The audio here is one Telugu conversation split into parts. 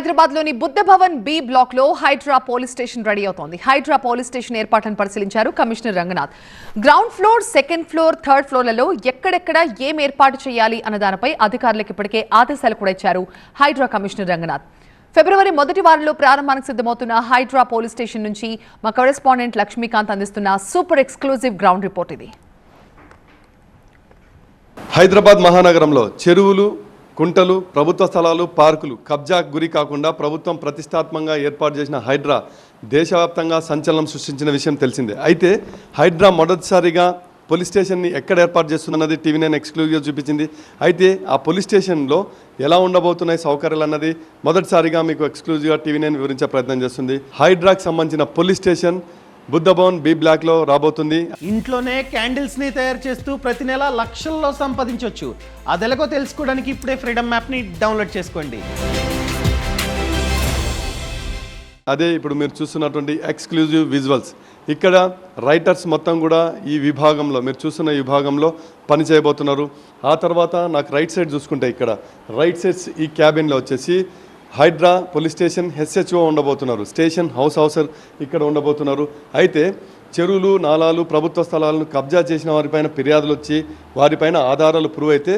హైదరాబాద్లోని బుద్ధ భవన్ బి బ్లాక్లో హైడ్రా పోలీస్ స్టేషన్ రెడీ అవుతోంది. హైడ్రా పోలీస్ స్టేషన్ ఏర్పాట్లను పరిశీలించారు commissioner Ranganath. Ground floor second floor third ఫ్లోర్లలో ఎక్కడెక్కడ ఏం ఏర్పాటు చేయాలి అన్న దానిపై అధికారులకు ఇప్పటికే ఆదేశాలు కూడా ఇచ్చారు హైడ్రా కమిషనర్ రంగనాథ్. ఫిబ్రవరి మొదటి వారంలో ప్రారంభానికి సిద్ధమవుతున్న హైడ్రా పోలీస్ స్టేషన్ నుంచి మా కరెస్పాండెంట్ లక్ష్మీకాంత్ అందిస్తున్న సూపర్ ఎక్స్క్లూజివ్ గ్రౌండ్ రిపోర్ట్ ఇది. హైదరాబాద్ మహానగరంలో చెరువులు కుంటలు ప్రభుత్వ స్థలాలు పార్కులు కబ్జాకు గురి కాకుండా ప్రభుత్వం ప్రతిష్టాత్మకంగా ఏర్పాటు చేసిన హైడ్రా దేశవ్యాప్తంగా సంచలనం సృష్టించిన విషయం తెలిసిందే. అయితే హైడ్రా మొదటిసారిగా పోలీస్ స్టేషన్ని ఎక్కడ ఏర్పాటు చేస్తున్నది టీవీ నైన్ ఎక్స్క్లూజివ్గా చూపించింది. అయితే ఆ పోలీస్ స్టేషన్లో ఎలా ఉండబోతున్నాయి సౌకర్యాలు అన్నది మొదటిసారిగా మీకు ఎక్స్క్లూజివ్గా టీవీ నైన్ వివరించే ప్రయత్నం చేస్తుంది. హైడ్రాకి సంబంధించిన పోలీస్ స్టేషన్ బుద్ధభవన్ బి బ్లాక్లో రాబోతుంది. ఇంట్లోనే క్యాండిల్స్ని తయారు చేస్తూ ప్రతి నెల లక్షల్లో సంపాదించవచ్చు అదెలాగో తెలుసుకోవడానికి ఇప్పుడే ఫ్రీడమ్ యాప్ని డౌన్లోడ్ చేసుకోండి. అదే ఇప్పుడు మీరు చూస్తున్నటువంటి ఎక్స్క్లూజివ్ విజువల్స్. ఇక్కడ రైటర్స్ మొత్తం కూడా ఈ విభాగంలో మీరు చూస్తున్న ఈ విభాగంలో పని చేయబోతున్నారు. ఆ తర్వాత నాకు రైట్ సైడ్ చూసుకుంటే ఇక్కడ. రైట్ సైడ్స్ ఈ క్యాబిన్లో వచ్చేసి హైడ్రా పోలీస్ స్టేషన్ హెచ్హెచ్ఓ ఉండబోతున్నారు. స్టేషన్ హౌస్ హౌసర్ ఇక్కడ ఉండబోతున్నారు. అయితే చెరువులు నాలాలు ప్రభుత్వ స్థలాలను కబ్జా చేసిన వారిపైన ఫిర్యాదులు వచ్చి వారిపైన ఆధారాలు ప్రూవ్ అయితే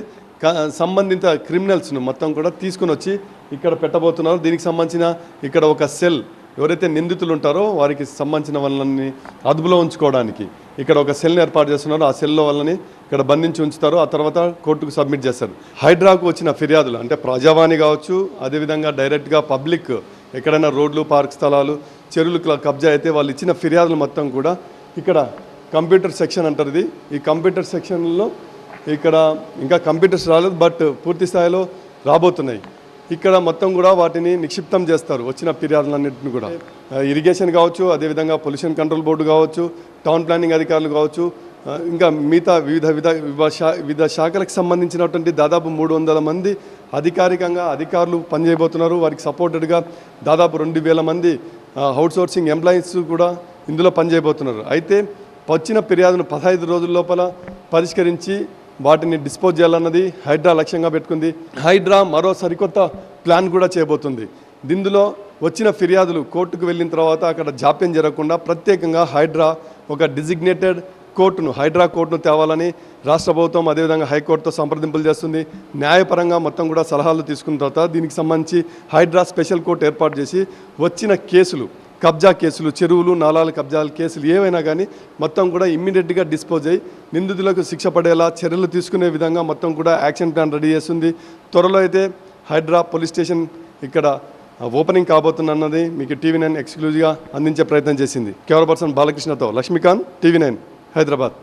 సంబంధిత క్రిమినల్స్ను మొత్తం కూడా తీసుకుని వచ్చి ఇక్కడ పెట్టబోతున్నారు. దీనికి సంబంధించిన ఇక్కడ ఒక సెల్ ఎవరైతే నిందితులు ఉంటారో వారికి సంబంధించిన వాళ్ళని అదుపులో ఉంచుకోవడానికి. ఇక్కడ ఒక సెల్ని ఏర్పాటు చేస్తున్నారు. ఆ సెల్లో వాళ్ళని ఇక్కడ బంధించి ఉంచుతారు. ఆ తర్వాత కోర్టుకు సబ్మిట్ చేస్తారు. హైడ్రాకు వచ్చిన ఫిర్యాదులు అంటే ప్రజావాణి కావచ్చు అదేవిధంగా డైరెక్ట్గా పబ్లిక్ ఎక్కడైనా రోడ్లు పార్క్ స్థలాలు చెరువులు కబ్జా అయితే వాళ్ళు ఇచ్చిన ఫిర్యాదులు మొత్తం కూడా ఇక్కడ కంప్యూటర్ సెక్షన్ అంటారు ఇది. ఈ కంప్యూటర్ సెక్షన్లో ఇక్కడ ఇంకా కంప్యూటర్స్ రాలేదు బట్ పూర్తి స్థాయిలో రాబోతున్నాయి. ఇక్కడ మొత్తం కూడా వాటిని నిక్షిప్తం చేస్తారు వచ్చిన ఫిర్యాదులన్నింటిని కూడా. ఇరిగేషన్ కావచ్చు అదేవిధంగా పొల్యూషన్ కంట్రోల్ బోర్డు కావచ్చు టౌన్ ప్లానింగ్ అధికారులు కావచ్చు ఇంకా మిగతా వివిధ విధ వివిధ శాఖలకు సంబంధించినటువంటి దాదాపు మూడు వందల మంది అధికారికంగా అధికారులు పనిచేయబోతున్నారు. వారికి సపోర్టెడ్గా దాదాపు రెండు వేల మంది అవుట్ సోర్సింగ్ ఎంప్లాయీస్ కూడా ఇందులో పనిచేయబోతున్నారు. అయితే వచ్చిన ఫిర్యాదును పదహైదు రోజుల లోపల పరిష్కరించి వాటిని డిస్పోజ్ చేయాలన్నది హైడ్రా లక్ష్యంగా పెట్టుకుంది. హైడ్రా మరో సరికొత్త ప్లాన్ కూడా చేయబోతుంది. దీనిలో వచ్చిన ఫిర్యాదులు కోర్టుకు వెళ్ళిన తర్వాత అక్కడ జాప్యం జరగకుండా ప్రత్యేకంగా హైడ్రా ఒక డిజిగ్నేటెడ్ కోర్టును హైడ్రా కోర్టును తేవాలని రాష్ట్ర ప్రభుత్వం అదేవిధంగా హైకోర్టుతో సంప్రదింపులు చేస్తుంది. న్యాయపరంగా మొత్తం కూడా సలహాలు తీసుకున్న తర్వాత దీనికి సంబంధించి హైడ్రా స్పెషల్ కోర్టు ఏర్పాటు చేసి వచ్చిన కేసులు కబ్జా కేసులు చెరువులు నాలాల కబ్జాల కేసులు ఏవైనా కానీ మొత్తం కూడా ఇమ్మీడియట్గా డిస్పోజ్ అయ్యి నిందితులకు శిక్ష పడేలా చర్యలు తీసుకునే విధంగా మొత్తం కూడా యాక్షన్ ప్లాన్ రెడీ చేస్తుంది. త్వరలో అయితే హైడ్రా పోలీస్ స్టేషన్ ఇక్కడ ఓపెనింగ్ కాబోతుందన్నది మీకు టీవీ నైన్ ఎక్స్క్లూజివ్గా అందించే ప్రయత్నం చేసింది. కెమెరా పర్సన్ బాలకృష్ణతో లక్ష్మీకాంత్ టీవీ నైన్ హైదరాబాద్.